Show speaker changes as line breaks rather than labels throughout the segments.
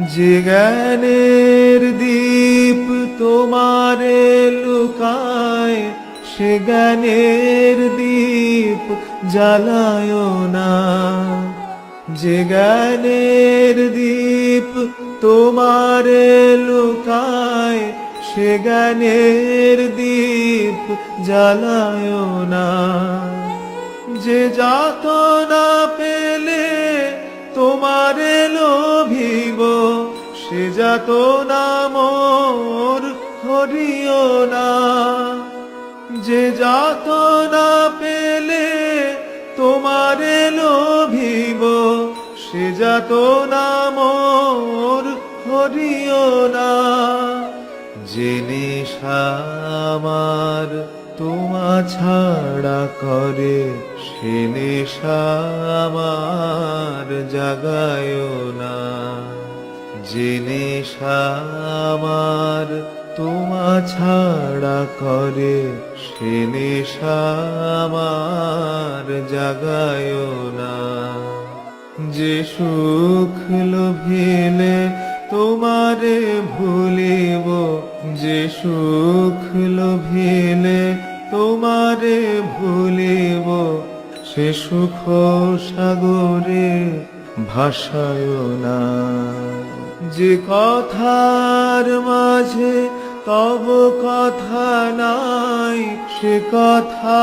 যে জ্ঞানের দীপ তোমারে লুকায়, সে জ্ঞানের দীপ জ্বালায় না। যে জ্ঞানের দীপ তোমারে লুকায়, সে জ্ঞানের দীপ জ্বালায় না। যে যাত যাত না মোর হরিও না। যে যাত না পেলে তোমারে লোভিব, সে যাত না মোর হরিও না। যে নেশা আমার তোমা ছাড়া করে, সে নেশা আমার জাগায় না। নেশা আমার তোমা ছাড়া করে সে আমার জাগায় না। যে সুখ লোভিলে তোমারে ভুলিব, যে সুখ লোভিলে তোমারে ভুলিব, সে সুখ সাগরে ভাসায় না। যে কথার মাঝে তব কথা নাই, সে কথা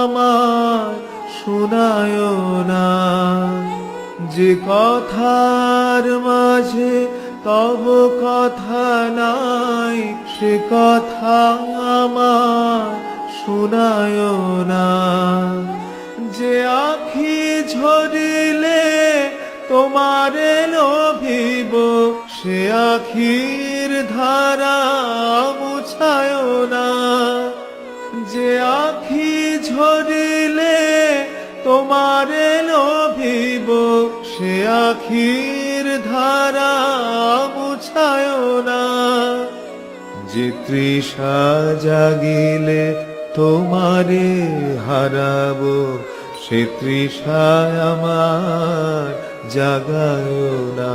আমার শোনায় না। যে কথার মাঝে তব কথা নাই, সে কথা আমার শোনায় না। যে আখি ঝরিলে তোমার লোভিব সে আখির ধারা মুছায় না। যে আখি ঝরিলে তোমারে লোভিব, সে আখির ধারা মুছায় না। যে তৃষা জাগিলে তোমারে হারাবো, সে তৃষায় আমার জাগায় না।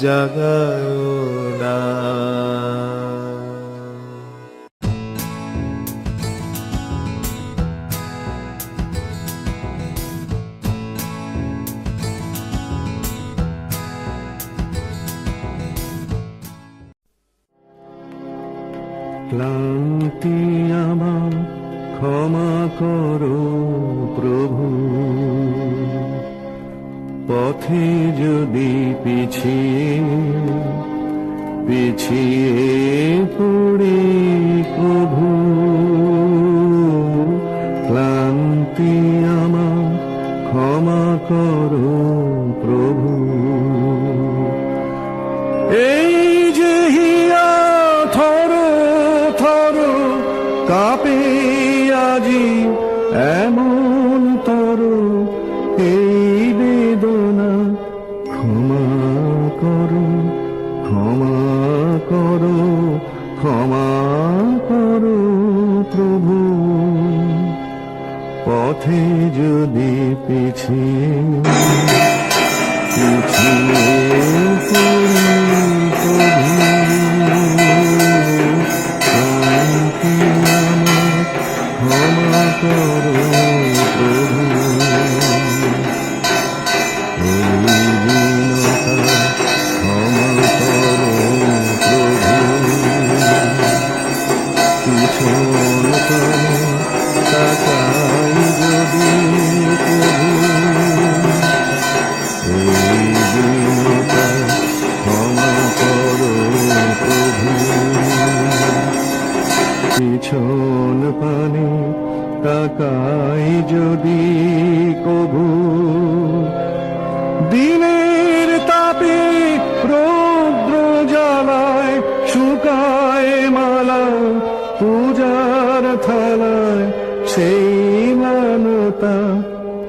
জাগায় না।
ক্লান্তি আমার ক্ষমা করো প্রভু। পথে যদি পিছিয়ে পিছিয়ে পথে যদি পিছিয়ে পিছিয়ে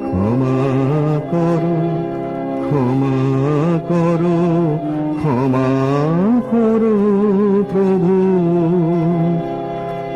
ক্ষমা করো ক্ষমা